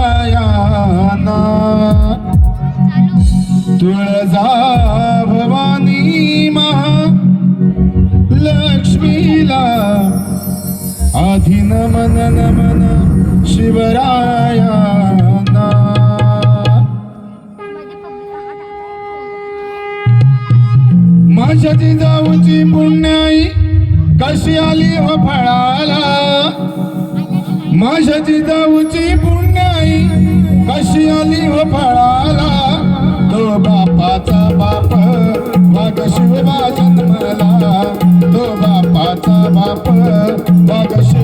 शिवरायाना तुळजा भवानी महा लक्ष्मीला आधी नमन नमन शिवरायाना माझ्या जिजाऊची पुण्याई कशी आली हो फळाला? माझ्या जाऊची पुण्याई कशी आली हो फळाला? तो बापाचा बाप बाग शिवबा जन्मला. तो बापाचा बाप बाग शिव